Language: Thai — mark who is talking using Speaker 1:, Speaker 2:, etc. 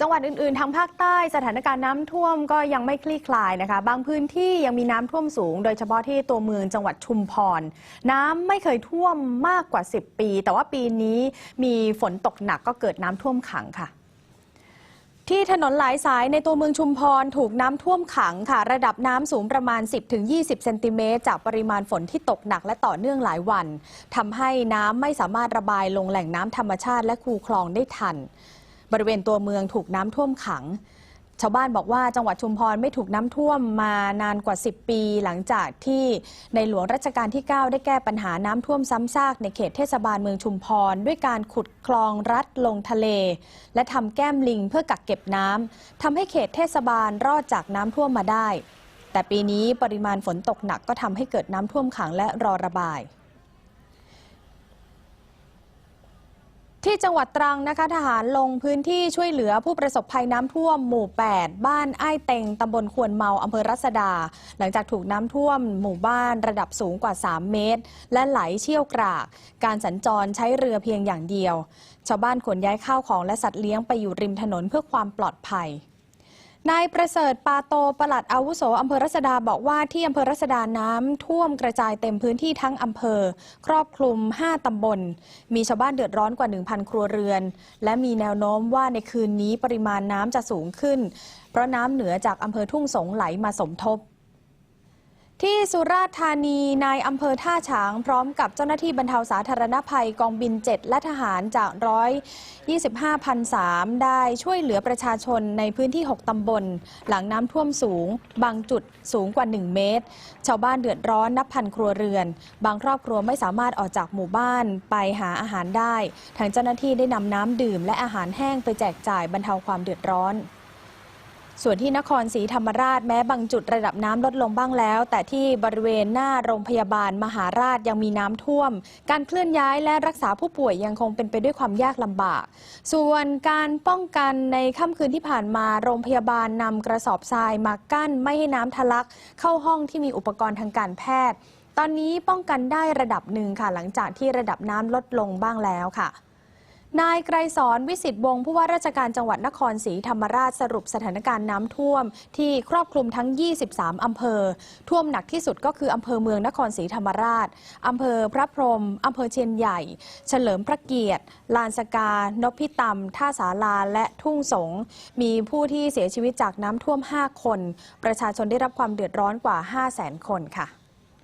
Speaker 1: จังหวัดอื่น ๆ ทางภาคใต้สถานการณ์น้ำท่วมก็ยังไม่คลี่คลายนะคะ บางพื้นที่ยังมีน้ำท่วมสูง โดยเฉพาะที่ตัวเมืองจังหวัดชุมพร น้ำไม่เคยท่วมมากกว่า 10 ปี แต่ว่าปีนี้มีฝนตกหนักก็เกิดน้ำท่วมขังค่ะที่ถนนหลายสายในตัวเมืองชุมพรถูกน้ำท่วมขังค่ะ ระดับน้ำสูงประมาณ 10-20 เซนติเมตรจากปริมาณฝนที่ตกหนักและต่อเนื่องหลายวันทำให้น้ำไม่สามารถระบายลงแหล่งน้ำธรรมชาติและคูคลองได้ทัน บริเวณตัวเมืองถูกน้ำท่วมขัง ชาวบ้านบอกว่าจังหวัดชุมพรไม่ถูกน้ำท่วมมานานกว่า 10 ปีหลังจากที่ในหลวงรัชกาลที่ 9 ได้แก้ปัญหาน้ำท่วมซ้ำซากในเขตเทศบาลเมืองชุมพร ด้วยการขุดคลองรัดลงทะเล และทำแก้มลิงเพื่อกักเก็บน้ำทำให้เขตเทศบาลรอดจากน้ำท่วมมาได้ แต่ปีนี้ปริมาณฝนตกหนักก็ทำให้เกิดน้ำท่วมขังและรอระบาย ที่จังหวัดตรังนะคะทหารลงพื้นที่ช่วยเหลือผู้ประสบภัยน้ำท่วมหมู่ 8 บ้านอ้ายเต็งตำบลควนเมาอำเภอรัศดา หลังจากถูกน้ำท่วมหมู่บ้านระดับสูงกว่า 3 เมตร และไหลเชี่ยวกราก การสัญจรใช้เรือเพียงอย่างเดียว ชาวบ้านขนย้ายข้าวของและสัตว์เลี้ยงไปอยู่ริมถนนเพื่อความปลอดภัย นายประเสริฐปาโตปลัดอาวุโสอำเภอรัศดาบอกว่าที่อำเภอรัศดาน้ำท่วมกระจายเต็มพื้นที่ทั้งอำเภอ ครอบคลุม 5 ตำบล มีชาวบ้านเดือดร้อนกว่า 1,000 ครัวเรือน และมีแนวโน้มว่าในคืนนี้ปริมาณน้ำจะสูงขึ้น เพราะน้ำเหนือจากอำเภอทุ่งสงไหลมาสมทบ ที่สุราษฎร์ธานีนายอำเภอท่าฉาง พร้อมกับเจ้าหน้าที่บรรเทาสาธารณภัยกองบิน 7 และทหารจากร้อย25พันสามได้ช่วยเหลือประชาชนในพื้นที่ 6 ตำบล หลังน้ำท่วมสูง บางจุดสูงกว่า 1 เมตร ชาวบ้านเดือดร้อนนับพันครัวเรือน บางครอบครัวไม่สามารถออกจากหมู่บ้านไปหาอาหารได้ ทางเจ้าหน้าที่ได้นำน้ำดื่ม และอาหารแห้งไปแจกจ่ายบรรเทาความเดือดร้อน ส่วนที่นครศรีธรรมราชแม้บางจุดระดับน้ำลดลงบ้างแล้ว แต่ที่บริเวณหน้าโรงพยาบาลมหาราชยังมีน้ำท่วม การเคลื่อนย้ายและรักษาผู้ป่วยยังคงเป็นไปด้วยความยากลำบาก ส่วนการป้องกันในค่ำคืนที่ผ่านมาโรงพยาบาลนำกระสอบทรายมากั้นไม่ให้น้ำทะลัก เข้าห้องที่มีอุปกรณ์ทางการแพทย์ ตอนนี้ป้องกันได้ระดับหนึ่งค่ะหลังจากที่ระดับน้ำลดลงบ้างแล้วค่ะ นายไกรสอนวิสิตวงศ์ผู้ว่าราชการจังหวัดนครศรีธรรมราชสรุปสถานการณ์น้ำท่วม ที่ครอบคลุมทั้ง 23 อำเภอ ท่วมหนักที่สุดก็คืออำเภอเมืองนครศรีธรรมราชอำเภอพระพรหมอำเภอเชียนใหญ่ เฉลิมพระเกียรติ ลานสกา นพิตำท่าสาลาและทุ่งสง มีผู้ที่เสียชีวิตจากน้ำท่วม 5 คน ประชาชนได้รับความเดือดร้อนกว่า 5 0 0 0 0 0 คนค่ะ